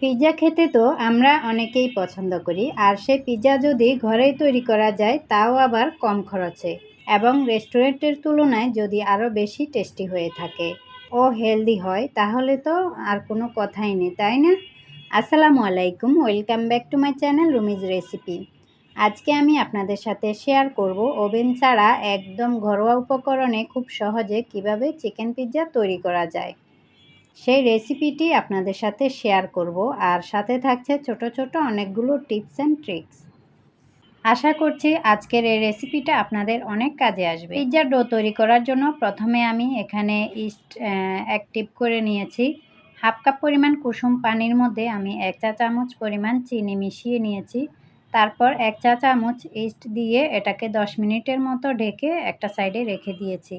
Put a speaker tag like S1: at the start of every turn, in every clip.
S1: Pizza খেতে তো আমরা অনেকেই পছন্দ করি, আর সেই পিৎজা যদি ঘরেই তৈরি করা যায়, তাও আবার কম খরচে। এবং রেস্টুরেন্টের তুলনায় যদি আরও বেশি টেস্টি হয়ে থাকে ও হেলদি হয়, তাহলে তো আর কোনো কথাই নেই, তাই না? আসসালামু আলাইকুম, welcome back to my channel Rumi's recipe. আজকে আমি আপনাদের সাথে শেয়ার করব ওভেন ছাড়া একদম ঘরোয়া উপকরণে খুব সহজে কীভাবে চিকেন পিৎজা তৈরি করা যায়। সেই রেসিপিটি আপনাদের সাথে শেয়ার করব। আর সাথে থাকছে ছোট ছোট অনেকগুলো টিপস অ্যান্ড ট্রিক্স আশা করছি আজকের এই রেসিপিটা আপনাদের অনেক কাজে আসবে। পিৎজার ডো তৈরি করার জন্য প্রথমে আমি এখানে ইস্ট অ্যাক্টিভ করে নিয়েছি। হাফ কাপ পরিমাণ কুসুম পানির মধ্যে আমি এক চা চামচ পরিমাণ চিনি মিশিয়ে নিয়েছি। তারপর এক চা চামচ ইস্ট দিয়ে এটাকে দশ মিনিটের মতো ঢেকে একটা সাইডে রেখে দিয়েছি।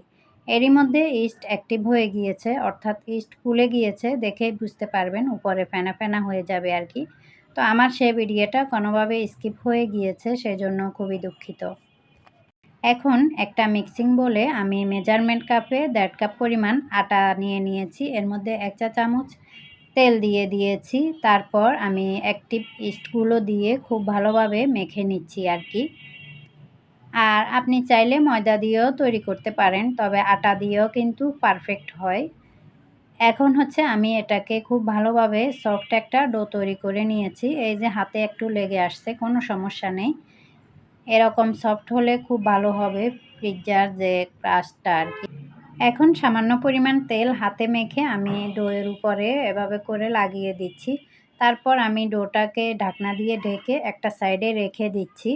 S1: এরই মধ্যে ইস্ট অ্যাক্টিভ হয়ে গিয়েছে, অর্থাৎ ইস্ট ফুলে গিয়েছে দেখেই বুঝতে পারবেন উপরে ফেনা ফেনা হয়ে যাবে আর কি। তো আমার সে ভিডিওটা কোনোভাবে স্কিপ হয়ে গিয়েছে সেজন্য খুবই দুঃখিত। এখন একটা মিক্সিং বলে আমি মেজারমেন্ট কাপে দেড় কাপ পরিমাণ আটা নিয়ে নিয়েছি, এর মধ্যে এক চা চামচ তেল দিয়ে দিয়েছি, তারপর আমি অ্যাক্টিভ ইস্টগুলো দিয়ে খুব ভালোভাবে মেখে নিচ্ছি আর কি। আর আপনি চাইলে ময়দা দিয়েও তৈরি করতে পারেন, তবে আটা দিয়েও কিন্তু পারফেক্ট হয়। এখন হচ্ছে আমি এটাকে খুব ভালোভাবে সফট একটা ডো তৈরি করে নিয়েছি। এই যে হাতে একটু লেগে আসছে, কোনো সমস্যা নেই। এরকম সফট হলে খুব ভালো হবে পিৎজার যে ক্রাশটা আর কি। এখন সামান্য পরিমাণ তেল হাতে মেখে আমি ডোয়ের উপরে এভাবে করে লাগিয়ে দিচ্ছি। তারপর আমি ডোটাকে ঢাকনা দিয়ে ঢেকে একটা সাইডে রেখে দিচ্ছি।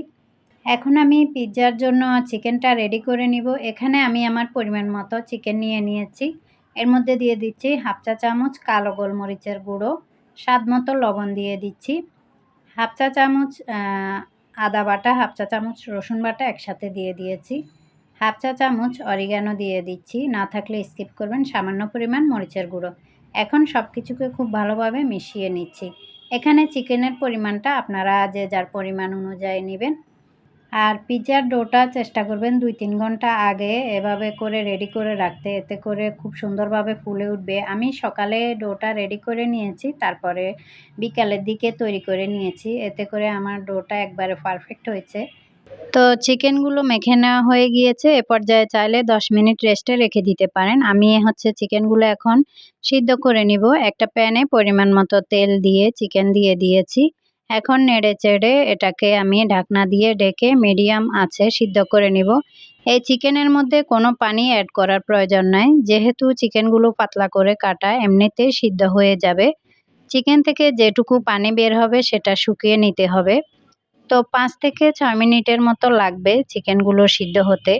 S1: এখন আমি পিৎজার জন্য চিকেনটা রেডি করে নিব। এখানে আমি আমার পরিমাণ মতো চিকেন নিয়ে নিয়েছি। এর মধ্যে দিয়ে দিচ্ছি হাফ চা চামচ কালো গোলমরিচের গুঁড়ো, স্বাদ মতো লবণ দিয়ে দিচ্ছি। হাফ চা চামচ আদা বাটা হাফ চা চামচ রসুন বাটা একসাথে দিয়ে দিয়েছি। হাফ চা চামচ অরিগানো দিয়ে দিচ্ছি। না থাকলে স্কিপ করবেন, সামান্য পরিমাণ মরিচের গুঁড়ো। এখন সব কিছুকে খুব ভালোভাবে মিশিয়ে নিচ্ছি। এখানে চিকেনের পরিমাণটা আপনারা যে যার পরিমাণ অনুযায়ী নেবেন আর পিৎজার ডোটা চেষ্টা করবেন দুই তিন ঘণ্টা আগে এভাবে করে রেডি করে রাখতে। এতে করে খুব সুন্দরভাবে ফুলে উঠবে। আমি সকালে ডোটা রেডি করে নিয়েছি, তারপরে বিকালের দিকে তৈরি করে নিয়েছি। এতে করে আমার ডোটা একবারে পারফেক্ট হয়েছে। তো চিকেনগুলো মেখে নেওয়া হয়ে গিয়েছে। এ পর্যায়ে চাইলে দশ মিনিট রেস্টে রেখে দিতে পারেন। আমি হচ্ছে চিকেনগুলো এখন সিদ্ধ করে নিব। একটা প্যানে পরিমাণ মতো তেল দিয়ে, চিকেন দিয়ে দিয়েছি। এখন নেড়ে চেড়ে এটাকে আমি ঢাকনা দিয়ে ডেকে মিডিয়াম আছে সিদ্ধ করে নিব। এই চিকেনের মধ্যে কোনো পানি অ্যাড করার প্রয়োজন নাই। যেহেতু চিকেনগুলো পাতলা করে কাটা, এমনিতেই সিদ্ধ হয়ে যাবে। চিকেন থেকে যেটুকু পানি বের হবে সেটা শুকিয়ে নিতে হবে। তো পাঁচ থেকে ছয় মিনিটের মতো লাগবে চিকেনগুলো সিদ্ধ হতে।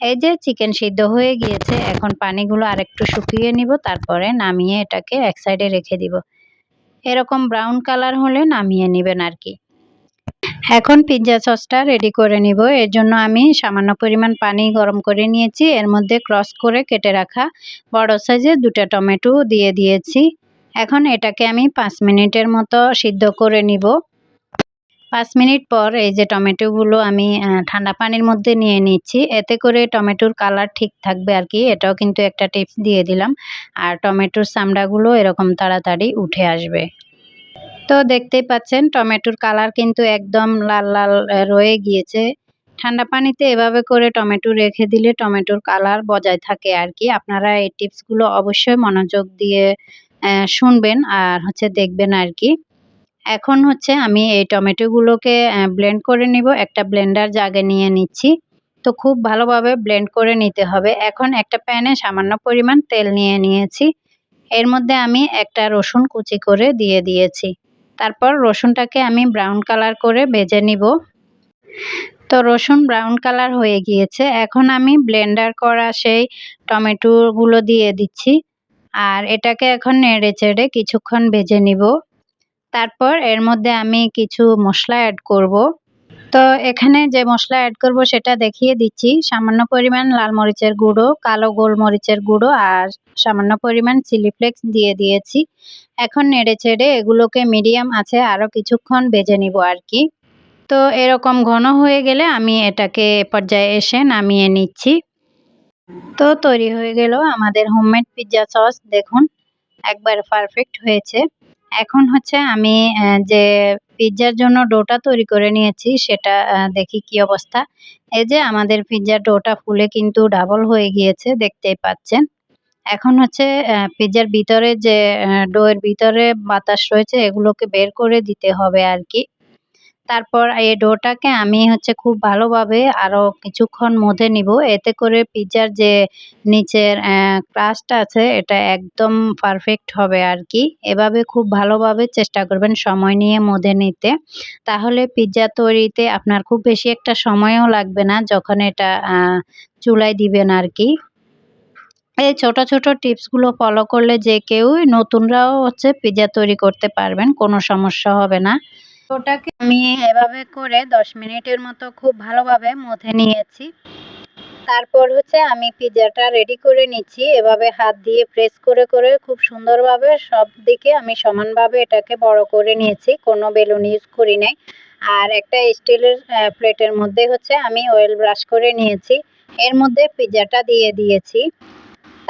S1: এই যে চিকেন সিদ্ধ হয়ে গিয়েছে, এখন পানিগুলো আরেকটু শুকিয়ে নিব, তারপরে নামিয়ে এটাকে এক সাইডে রেখে দিব। এরকম ব্রাউন কালার হলে নামিয়ে নেবেন আর কি এখন পিৎজা সসটা রেডি করে নিব। এর জন্য আমি সামান্য পরিমাণ পানি গরম করে নিয়েছি। এর মধ্যে ক্রস করে কেটে রাখা বড় সাইজের দুটা টমেটো দিয়ে দিয়েছি। এখন এটাকে আমি পাঁচ মিনিটের মতো সিদ্ধ করে নিব। পাঁচ মিনিট পর এই যে টমেটোগুলো আমি ঠান্ডা পানির মধ্যে নিয়ে নিচ্ছি। এতে করে টমেটোর কালার ঠিক থাকবে আর কি। এটাও কিন্তু একটা টিপস দিয়ে দিলাম। আর টমেটোর চামড়াগুলো এরকম তাড়াতাড়ি উঠে আসবে। তো দেখতেই পাচ্ছেন, টমেটোর কালার কিন্তু একদম লাল লাল রয়ে গিয়েছে। ঠান্ডা পানিতে এভাবে করে টমেটো রেখে দিলে টমেটোর কালার বজায় থাকে আর কি। আপনারা এই টিপসগুলো অবশ্যই মনোযোগ দিয়ে শুনবেন আর হচ্ছে দেখবেন আর কি। এখন হচ্ছে আমি এই টমেটোগুলোকে ব্লেন্ড করে নিব। একটা ব্লেন্ডার জাগে নিয়ে নিচ্ছি। তো খুব ভালোভাবে ব্লেন্ড করে নিতে হবে। এখন একটা প্যানে সামান্য পরিমাণ তেল নিয়ে নিয়েছি। এর মধ্যে আমি একটা রসুন কুচি করে দিয়ে দিয়েছি। তারপর রসুনটাকে আমি ব্রাউন কালার করে ভেজে নিব। তো রসুন ব্রাউন কালার হয়ে গিয়েছে। এখন আমি ব্লেন্ডার করা সেই টমেটোগুলো দিয়ে দিচ্ছি। আর এটাকে এখন নেড়ে চেড়ে কিছুক্ষণ ভেজে নিব। তারপর এর মধ্যে আমি কিছু মশলা অ্যাড করব। তো এখানে যে মশলা অ্যাড করব সেটা দেখিয়ে দিচ্ছি। সামান্য পরিমাণ লাল মরিচের গুঁড়ো, কালো গোলমরিচের গুঁড়ো আর সামান্য পরিমাণ চিলি ফ্লেক্স দিয়ে দিয়েছি। এখন নেড়ে চেড়ে এগুলোকে মিডিয়াম আছে আরও কিছুক্ষণ বেজে নিব আর কি। তো এরকম ঘন হয়ে গেলে আমি এটাকে পর্যায়ে এসে নামিয়ে নিচ্ছি। তো তৈরি হয়ে গেল আমাদের হোমমেড পিৎজা সস দেখুন, একবার পারফেক্ট হয়েছে। এখন হচ্ছে আমি যে পিৎজার জন্য ডোটা তৈরি করে নিয়েছি, সেটা দেখি কি অবস্থা। এই যে আমাদের পিৎজার ডোটা ফুলে কিন্তু ডাবল হয়ে গিয়েছে, দেখতেই পাচ্ছেন। এখন হচ্ছে পিৎজার ভিতরে যে ডোয়ের ভিতরে বাতাস রয়েছে, এগুলোকে বের করে দিতে হবে আর কি। তারপর এই ডোটাকে আমি হচ্ছে খুব ভালোভাবে আরও কিছুক্ষণ মধ্যে নিব। এতে করে পিৎজার যে নিচের ক্রাস্টটা আছে, এটা একদম পারফেক্ট হবে আর কি এভাবে খুব ভালোভাবে চেষ্টা করবেন সময় নিয়ে মধ্যে নিতে। তাহলে পিৎজা তৈরিতে আপনার খুব বেশি একটা সময়ও লাগবে না যখন এটা চুলায় দিবেন আর কি এই ছোট ছোট টিপসগুলো ফলো করলে যে কেউই নতুনরাও হচ্ছে পিৎজা তৈরি করতে পারবেন, কোনো সমস্যা হবে না। ওটাকে আমি এভাবে করে দশ মিনিটের মতো খুব ভালোভাবে মথে নিয়েছি। তারপর হচ্ছে আমি পিৎজাটা রেডি করে নিচ্ছি। এভাবে হাত দিয়ে প্রেস করে করে খুব সুন্দরভাবে সব দিকে আমি সমানভাবে এটাকে বড় করে নিয়েছি। কোনো বেলুন ইউজ করি নাই। আর একটা স্টিলের প্লেটের মধ্যে হচ্ছে আমি অয়েল ব্রাশ করে নিয়েছি। এর মধ্যে পিৎজাটা দিয়ে দিয়েছি।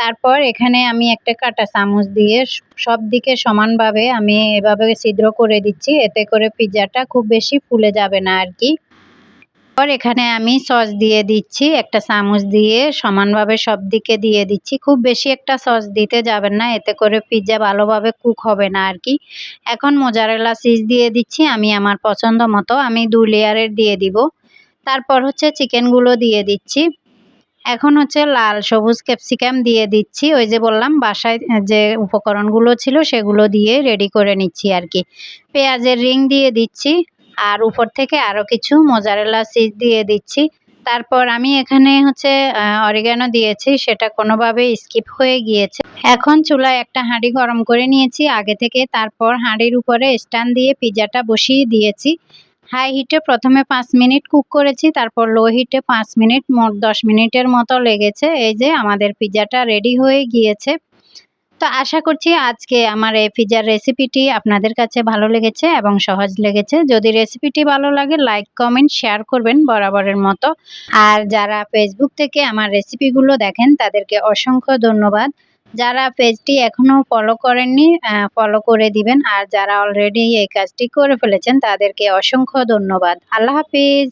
S1: তারপর এখানে আমি একটা কাটা চামচ দিয়ে সব দিকে সমানভাবে আমি এভাবে ছিদ্র করে দিচ্ছি। এতে করে পিৎজাটা খুব বেশি ফুলে যাবে না আর কি। পর এখানে আমি সস দিয়ে দিচ্ছি, একটা চামচ দিয়ে সমানভাবে সব দিকে দিয়ে দিচ্ছি। খুব বেশি একটা সস দিতে যাবেন না, এতে করে পিৎজা ভালোভাবে কুক হবে না আর কি। এখন মোজারেলা চিজ দিয়ে দিচ্ছি, আমি আমার পছন্দ মতো। আমি দু লেয়ারের দিয়ে দিব। তারপর হচ্ছে চিকেনগুলো দিয়ে দিচ্ছি। এখন হচ্ছে লাল সবুজ ক্যাপসিকাম দিয়ে দিচ্ছি। ওই যে বললাম, বাসায় যে উপকরণগুলো ছিল সেগুলো দিয়ে রেডি করে নিচ্ছি আর কি পেঁয়াজের রিং দিয়ে দিচ্ছি আর উপর থেকে আরও কিছু মোজারেলা চিজ দিয়ে দিচ্ছি। তারপর আমি এখানে হচ্ছে অরিগানো দিয়েছি, সেটা কোনোভাবে স্কিপ হয়ে গিয়েছে। এখন চুলায় একটা হাঁড়ি গরম করে নিয়েছি। আগে থেকে তারপর হাঁড়ির উপরে স্ট্যান্ড দিয়ে পিজাটা বসিয়ে দিয়েছি। হাই হিটে প্রথমে পাঁচ মিনিট কুক করেছি, তারপর লো হিটে পাঁচ মিনিট, মোট দশ মিনিটের মতো লেগেছে। এই যে আমাদের পিজাটা রেডি হয়ে গিয়েছে। তো আশা করছি আজকে আমার এই পিজার রেসিপিটি আপনাদের কাছে ভালো লেগেছে এবং সহজ লেগেছে। যদি রেসিপিটি ভালো লাগে, লাইক, কমেন্ট, শেয়ার করবেন বরাবরের মতো। আর যারা ফেসবুক থেকে আমার রেসিপিগুলো দেখেন, তাদেরকে অসংখ্য ধন্যবাদ। যারা পেজটি এখনও ফলো করেননি ফলো করে দিবেন। আর যারা অলরেডি এই কাজটি করে ফেলেছেন, তাদেরকে অসংখ্য ধন্যবাদ। আল্লাহ হাফিজ।